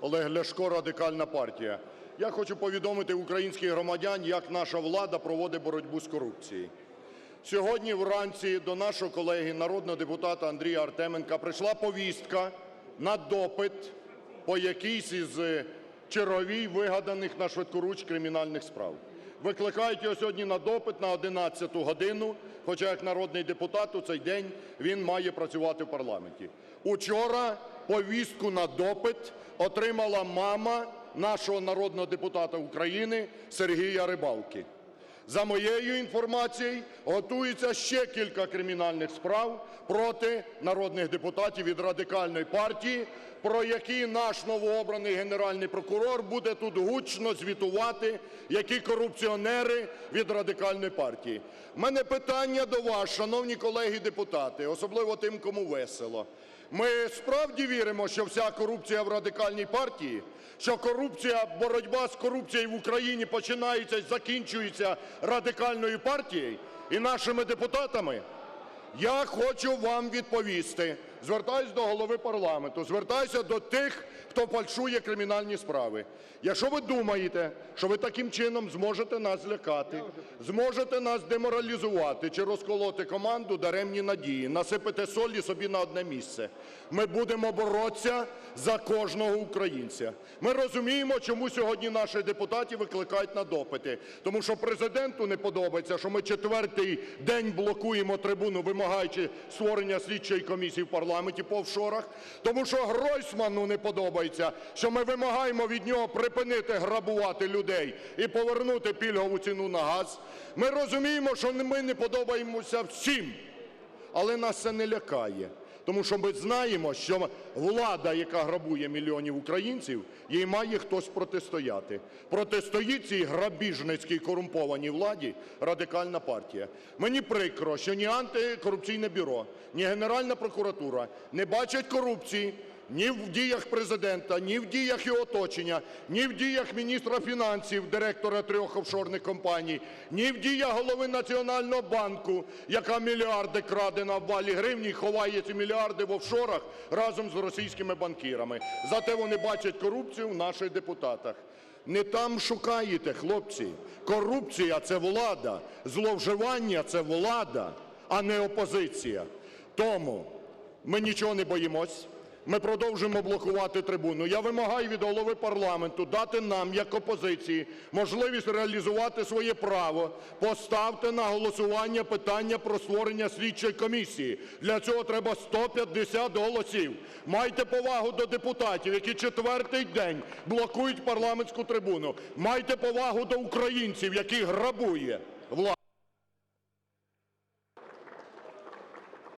Олег Ляшко, Радикальна партія. Я хочу повідомити українських громадян, як наша влада проводить боротьбу з корупцією. Сьогодні вранці до нашого колеги народного депутата Андрія Артеменка прийшла повістка на допит по якійсь із черговій вигаданих на швидкоруч кримінальних справ. Викликають його сьогодні на допит на 11 годину, хоча як народний депутат у цей день він має працювати в парламенті. Учора повістку на допит отримала мама нашого народного депутата України Сергія Рибалки. За моєю інформацією, готується ще кілька кримінальних справ проти народних депутатів від Радикальної партії, про які наш новообраний Генеральний прокурор буде тут гучно звітувати, які корупціонери від Радикальної партії. У мене питання до вас, шановні колеги депутати, особливо тим, кому весело. Ми справді віримо, що вся корупція в Радикальній партії, що корупція, боротьба з корупцією в Україні починається і закінчується Радикальною партією і нашими депутатами? Я хочу вам відповісти. Звертаюсь до голови парламенту, звертаюся до тих, хто фальшує кримінальні справи. Якщо ви думаєте, що ви таким чином зможете нас злякати, зможете нас деморалізувати чи розколоти команду, даремні надії, насипете солі собі на одне місце. Ми будемо боротися за кожного українця. Ми розуміємо, чому сьогодні наші депутати викликають на допити. Тому що Президенту не подобається, що ми четвертий день блокуємо трибуну, вимагаючи створення слідчої комісії в парламенті по офшорах. Тому що Гройсману не подобається, що ми вимагаємо від нього припинити грабувати людей і повернути пільгову ціну на газ. Ми розуміємо, що ми не подобаємося всім. Але нас це не лякає. Тому що ми знаємо, що влада, яка грабує мільйонів українців, їй має хтось протистояти. Протистоїть цій грабіжницькій корумпованій владі Радикальна партія. Мені прикро, що ні антикорупційне бюро, ні Генеральна прокуратура не бачать корупції ні в діях Президента, ні в діях його оточення, ні в діях міністра фінансів, директора трьох офшорних компаній, ні в діях голови Національного банку, яка мільярди краде на обвалі гривні, ховає ці мільярди в офшорах разом з російськими банкірами. Зате вони бачать корупцію в наших депутатах. Не там шукаєте, хлопці. Корупція – це влада, зловживання – це влада, а не опозиція. Тому ми нічого не боїмось. Ми продовжуємо блокувати трибуну. Я вимагаю від голови парламенту дати нам, як опозиції, можливість реалізувати своє право. Поставте на голосування питання про створення слідчої комісії. Для цього треба 150 голосів. Майте повагу до депутатів, які четвертий день блокують парламентську трибуну. Майте повагу до українців, яких грабує